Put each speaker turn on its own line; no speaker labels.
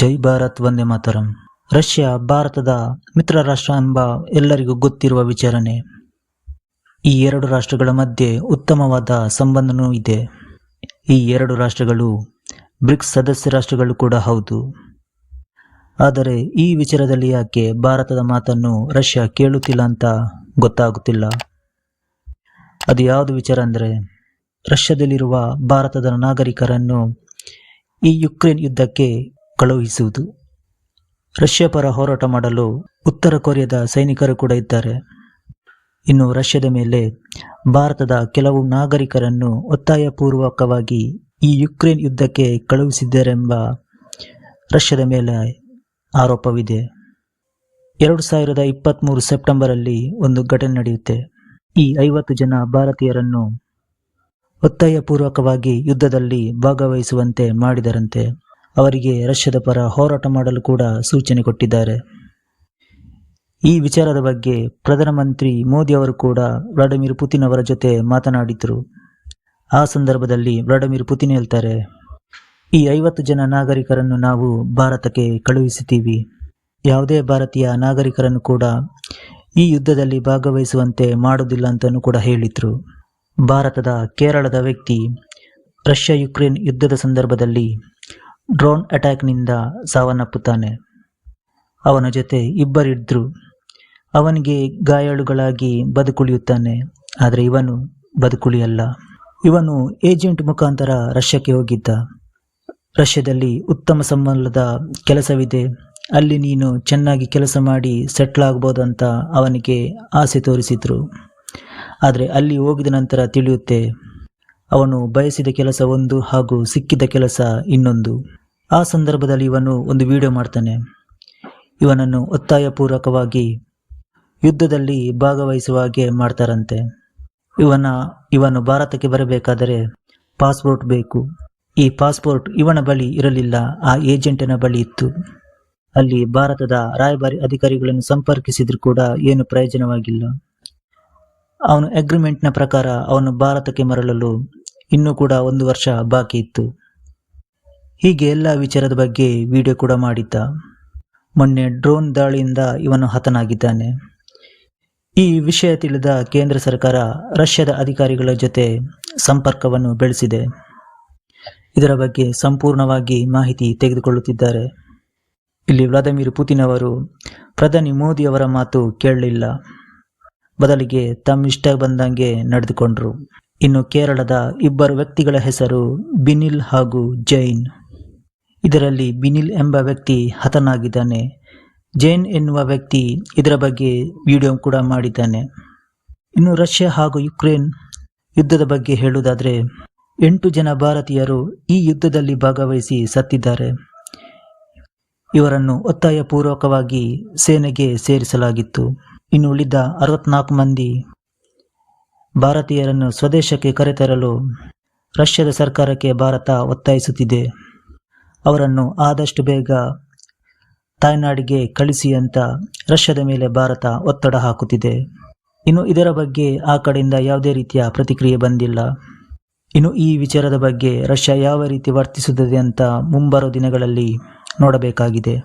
ಜೈ Bharat Vande Mataram. Russia, ಭಾರತದ ಮಿತ್ರ ರಾಷ್ಟ್ರ ಎಂಬ ಎಲ್ಲರಿಗೂ ಗೊತ್ತಿರುವ ವಿಚಾರಣೆ. ಈ ಎರಡು ರಾಷ್ಟ್ರಗಳ ಮಧ್ಯೆ ಉತ್ತಮವಾದ ಸಂಬಂಧನೂ ಇದೆ. ಈ ಎರಡು ರಾಷ್ಟ್ರಗಳು ಬ್ರಿಕ್ಸ್ ಸದಸ್ಯ ರಾಷ್ಟ್ರಗಳು ಕೂಡ ಹೌದು. ಆದರೆ ಈ ವಿಚಾರದಲ್ಲಿ ಯಾಕೆ ಭಾರತದ ಮಾತನ್ನು ರಷ್ಯಾ ಕೇಳುತ್ತಿಲ್ಲ ಅಂತ ಗೊತ್ತಾಗುತ್ತಿಲ್ಲ. ಅದು ಯಾವುದು ವಿಚಾರ ಅಂದರೆ, ರಷ್ಯಾದಲ್ಲಿರುವ ಭಾರತದ ನಾಗರಿಕರನ್ನು ಈ ಯುಕ್ರೇನ್ ಯುದ್ಧಕ್ಕೆ ಕಳುಹಿಸುವುದು. ರಷ್ಯಾ ಪರ ಹೋರಾಟ ಮಾಡಲು ಉತ್ತರ ಕೊರಿಯಾದ ಸೈನಿಕರು ಕೂಡ ಇದ್ದಾರೆ. ಇನ್ನು ರಷ್ಯಾದ ಮೇಲೆ ಭಾರತದ ಕೆಲವು ನಾಗರಿಕರನ್ನು ಒತ್ತಾಯಪೂರ್ವಕವಾಗಿ ಈ ಯುಕ್ರೇನ್ ಯುದ್ಧಕ್ಕೆ ಕಳುಹಿಸಿದ್ದಾರೆಂಬ ರಷ್ಯಾದ ಮೇಲೆ ಆರೋಪವಿದೆ. ಎರಡು ಸಾವಿರದ ಇಪ್ಪತ್ತ್ಮೂರು ಸೆಪ್ಟೆಂಬರಲ್ಲಿ ಒಂದು ಘಟನೆ ನಡೆಯುತ್ತೆ. ಈ ಐವತ್ತು ಜನ ಭಾರತೀಯರನ್ನು ಒತ್ತಾಯಪೂರ್ವಕವಾಗಿ ಯುದ್ಧದಲ್ಲಿ ಭಾಗವಹಿಸುವಂತೆ ಮಾಡಿದರಂತೆ. ಅವರಿಗೆ ರಷ್ಯಾದ ಪರ ಹೋರಾಟ ಮಾಡಲು ಕೂಡ ಸೂಚನೆ ಕೊಟ್ಟಿದ್ದಾರೆ. ಈ ವಿಚಾರದ ಬಗ್ಗೆ ಪ್ರಧಾನಮಂತ್ರಿ ಮೋದಿ ಅವರು ಕೂಡ ವ್ಲಾಡಿಮಿರ್ ಪುತಿನ್ ಅವರ ಜೊತೆ ಮಾತನಾಡಿದರು. ಆ ಸಂದರ್ಭದಲ್ಲಿ ವ್ಲಾಡಿಮಿರ್ ಪುತಿನ್ ಹೇಳ್ತಾರೆ, ಈ ಐವತ್ತು ಜನ ನಾಗರಿಕರನ್ನು ನಾವು ಭಾರತಕ್ಕೆ ಕಳುಹಿಸುತ್ತೀವಿ ಯಾವುದೇ ಭಾರತೀಯ ನಾಗರಿಕರನ್ನು ಕೂಡ ಈ ಯುದ್ಧದಲ್ಲಿ ಭಾಗವಹಿಸುವಂತೆ ಮಾಡುವುದಿಲ್ಲ ಅಂತಲೂ ಕೂಡ ಹೇಳಿದ್ರು. ಭಾರತದ ಕೇರಳದ ವ್ಯಕ್ತಿ ರಷ್ಯಾ ಯುಕ್ರೇನ್ ಯುದ್ಧದ ಸಂದರ್ಭದಲ್ಲಿ ಡ್ರೋನ್ ಅಟ್ಯಾಕ್ನಿಂದ ಸಾವನ್ನಪ್ಪುತ್ತಾನೆ. ಅವನ ಜೊತೆ ಇಬ್ಬರಿದ್ರು. ಅವನಿಗೆ ಗಾಯಾಳುಗಳಾಗಿ ಬದುಕುಳಿಯುತ್ತಾನೆ, ಆದರೆ ಇವನು ಬದುಕುಳಿಯಲ್ಲ. ಇವನು ಏಜೆಂಟ್ ಮುಖಾಂತರ ರಷ್ಯಾಕ್ಕೆ ಹೋಗಿದ್ದ. ರಷ್ಯಾದಲ್ಲಿ ಉತ್ತಮ ಸಂಬಂಧದ ಕೆಲಸವಿದೆ. ಅಲ್ಲಿ ನೀನು ಚೆನ್ನಾಗಿ ಕೆಲಸ ಮಾಡಿ ಸೆಟ್ಲ್ ಆಗ್ಬೋದಂತ ಅವನಿಗೆ ಆಸೆ ತೋರಿಸಿದ್ರು. ಆದರೆ ಅಲ್ಲಿ ಹೋಗಿದ ನಂತರ ತಿಳಿಯುತ್ತೆ ಅವನು ಬಯಸಿದ ಕೆಲಸ ಒಂದು ಹಾಗೂ ಸಿಕ್ಕಿದ ಕೆಲಸ ಇನ್ನೊಂದು. ಆ ಸಂದರ್ಭದಲ್ಲಿ ಇವನು ಒಂದು ವಿಡಿಯೋ ಮಾಡ್ತಾನೆ. ಇವನನ್ನು ಒತ್ತಾಯಪೂರ್ವಕವಾಗಿ ಯುದ್ಧದಲ್ಲಿ ಭಾಗವಹಿಸುವ ಹಾಗೆ ಮಾಡ್ತಾರಂತೆ. ಇವನ, ಇವನು ಭಾರತಕ್ಕೆ ಬರಬೇಕಾದರೆ ಪಾಸ್ಪೋರ್ಟ್ ಬೇಕು. ಈ ಪಾಸ್ಪೋರ್ಟ್ ಇವನ ಬಳಿ ಇರಲಿಲ್ಲ, ಆ ಏಜೆಂಟನ ಬಳಿ ಇತ್ತು. ಅಲ್ಲಿ ಭಾರತದ ರಾಯಭಾರಿ ಅಧಿಕಾರಿಗಳನ್ನು ಸಂಪರ್ಕಿಸಿದ್ರು ಕೂಡ ಏನು ಪ್ರಯೋಜನವಾಗಿಲ್ಲ. ಅವನು ಅಗ್ರಿಮೆಂಟ್ನ ಪ್ರಕಾರ ಅವನು ಭಾರತಕ್ಕೆ ಮರಳಲು ಇನ್ನೂ ಕೂಡ ಒಂದು ವರ್ಷ ಬಾಕಿ ಇತ್ತು. ಹೀಗೆ ಎಲ್ಲ ವಿಚಾರದ ಬಗ್ಗೆ ವಿಡಿಯೋ ಕೂಡ ಮಾಡಿದ್ದ. ಮೊನ್ನೆ ಡ್ರೋನ್ ದಾಳಿಯಿಂದ ಇವನು ಹತನಾಗಿದ್ದಾನೆ. ಈ ವಿಷಯ ತಿಳಿದ ಕೇಂದ್ರ ಸರ್ಕಾರ ರಷ್ಯಾದ ಅಧಿಕಾರಿಗಳ ಜೊತೆ ಸಂಪರ್ಕವನ್ನು ಬೆಳೆಸಿದೆ. ಇದರ ಬಗ್ಗೆ ಸಂಪೂರ್ಣವಾಗಿ ಮಾಹಿತಿ ತೆಗೆದುಕೊಳ್ಳುತ್ತಿದ್ದಾರೆ. ಇಲ್ಲಿ ವ್ಲಾದಿಮಿರ್ ಪುತಿನ್ ಅವರು, ಪ್ರಧಾನಿ ಮೋದಿ ಅವರ ಮಾತು ಕೇಳಲಿಲ್ಲ. ಬದಲಿಗೆ ತಮ್ಮಿಷ್ಟ ಬಂದಂಗೆ ನಡೆದುಕೊಂಡ್ರು. ಇನ್ನು ಕೇರಳದ ಇಬ್ಬರು ವ್ಯಕ್ತಿಗಳ ಹೆಸರು ಬಿನಿಲ್ ಹಾಗೂ ಜೈನ್. ಇದರಲ್ಲಿ ಬಿನಿಲ್ ಎಂಬ ವ್ಯಕ್ತಿ ಹತನಾಗಿದ್ದಾನೆ. ಜೈನ್ ಎನ್ನುವ ವ್ಯಕ್ತಿ ಇದರ ಬಗ್ಗೆ ವಿಡಿಯೋ ಕೂಡ ಮಾಡಿದ್ದಾನೆ. ಇನ್ನು ರಷ್ಯಾ ಹಾಗೂ ಯುಕ್ರೇನ್ ಯುದ್ಧದ ಬಗ್ಗೆ ಹೇಳುವುದಾದರೆ, ಎಂಟು ಜನ ಭಾರತೀಯರು ಈ ಯುದ್ಧದಲ್ಲಿ ಭಾಗವಹಿಸಿ ಸತ್ತಿದ್ದಾರೆ. ಇವರನ್ನು ಒತ್ತಾಯಪೂರ್ವಕವಾಗಿ ಸೇನೆಗೆ ಸೇರಿಸಲಾಗಿತ್ತು. ಇನ್ನು ಉಳಿದ ಅರವತ್ನಾಲ್ಕು ಮಂದಿ ಭಾರತೀಯರನ್ನು ಸ್ವದೇಶಕ್ಕೆ ಕರೆತರಲು ರಷ್ಯಾದ ಸರ್ಕಾರಕ್ಕೆ ಭಾರತ ಒತ್ತಾಯಿಸುತ್ತಿದೆ. ಅವರನ್ನು ಆದಷ್ಟು ಬೇಗ ತಾಯ್ನಾಡಿಗೆ ಕಳಿಸಿ ಅಂತ ರಷ್ಯಾದ ಮೇಲೆ ಭಾರತ ಒತ್ತಡ ಹಾಕುತ್ತಿದೆ. ಇನ್ನು ಇದರ ಬಗ್ಗೆ ಆ ಕಡೆಯಿಂದ ಯಾವುದೇ ರೀತಿಯ ಪ್ರತಿಕ್ರಿಯೆ ಬಂದಿಲ್ಲ. ಇನ್ನು ಈ ವಿಚಾರದ ಬಗ್ಗೆ ರಷ್ಯಾ ಯಾವ ರೀತಿ ವರ್ತಿಸುತ್ತದೆ ಅಂತ ಮುಂಬರುವ ದಿನಗಳಲ್ಲಿ ನೋಡಬೇಕಾಗಿದೆ.